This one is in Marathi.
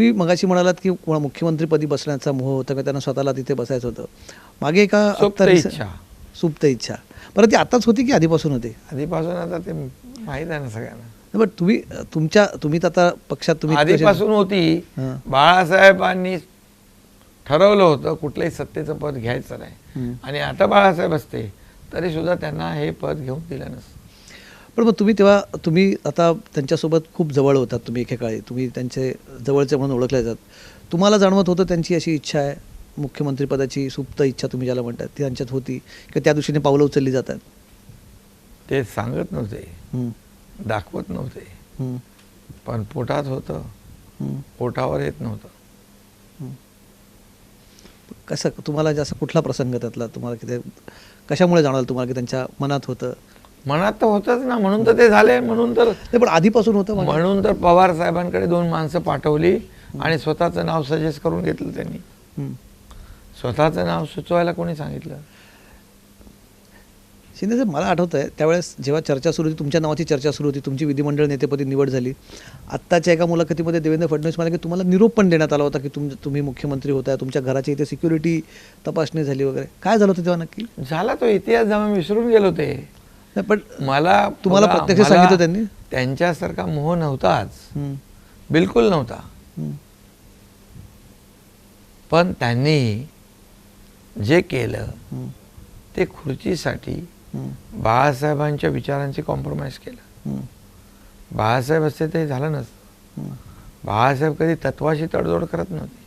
तुम्ही मगाशी म्हणालात की कोणा मुख्यमंत्रीपदी बसण्याचा मोह होता किंवा त्यांना स्वतःला तिथे बसायचं होतं. मागे एका सुप्त इच्छा. सुप्त इच्छा. बरं ती आताच होती की आधीपासून होती? आधीपासून आता ते माहीत आहे ना सगळ्यांना. बट तुम्ही तुमच्या तुम्ही आता पक्षात तुम्ही आधीपासून होती. बाळासाहेबांनी ठरवलं होतं कुठलंही सत्तेचं पद घ्यायचं नाही. आणि आता बाळासाहेब असते तरी सुद्धा त्यांना हे पद घेऊन दिलं नसतं. पण मग तुम्ही तेव्हा तुम्ही आता त्यांच्यासोबत खूप जवळ होतात तुम्ही एकेकाळी. तुम्ही त्यांचे जवळचे म्हणून ओळखले जातात तुम्हाला जाणवत होतं त्यांची अशी इच्छा आहे? मुख्यमंत्रीपदाची सुप्त इच्छा तुम्ही ज्याला म्हणतात ती त्यांच्यात होती किंवा त्या दृष्टीने पावलं उचलली जातात? ते सांगत नव्हते. दाखवत नव्हते. पण पोटात होतं. पोटावर येत नव्हतं. कसं तुम्हाला जास्त कुठला प्रसंग त्यातला तुम्हाला की ते कशामुळे जाणवलं तुम्हाला की त्यांच्या मनात होतं? मनात तर होतच ना म्हणून तर ते झाले म्हणून तर नाही पण आधीपासून होतं म्हणजे. म्हणून तर पवार साहेबांकडे दोन माणसं पाठवली आणि स्वतःचं नाव सजेस्ट करून घेतलं त्यांनी. स्वतःचं नाव सुचवायला कोणी सांगितलं? शिंदे साहेब मला आठवतं आहे त्यावेळेस जेव्हा चर्चा सुरू होती तुमच्या नावाची चर्चा सुरू होती तुमची विधिमंडळ नेतेपदी निवड झाली. आत्ताच्या एका मुलाखतीमध्ये देवेंद्र फडणवीस म्हणाले की तुम्हाला निरोप पण देण्यात आला होता की तुम तुम्ही मुख्यमंत्री होता तुमच्या घराची इथे सिक्युरिटी तपासणी झाली वगैरे. काय झालं होतं तेव्हा नक्की? झाला तो इतिहास जेव्हा मी विसरून गेलो ते. नाही, पण मला तुम्हाला प्रत्यक्ष सांगितलं त्यांनी? त्यांच्यासारखा मोह नव्हताच. बिलकुल नव्हता. पण त्यांनी जे केलं ते खुर्चीसाठी बाळासाहेबांच्या विचारांची कॉम्प्रोमाइज केलं. बाळासाहेब असते ते झालं नसतं. बाळासाहेब कधी तत्वाशी तडजोड करत नव्हते.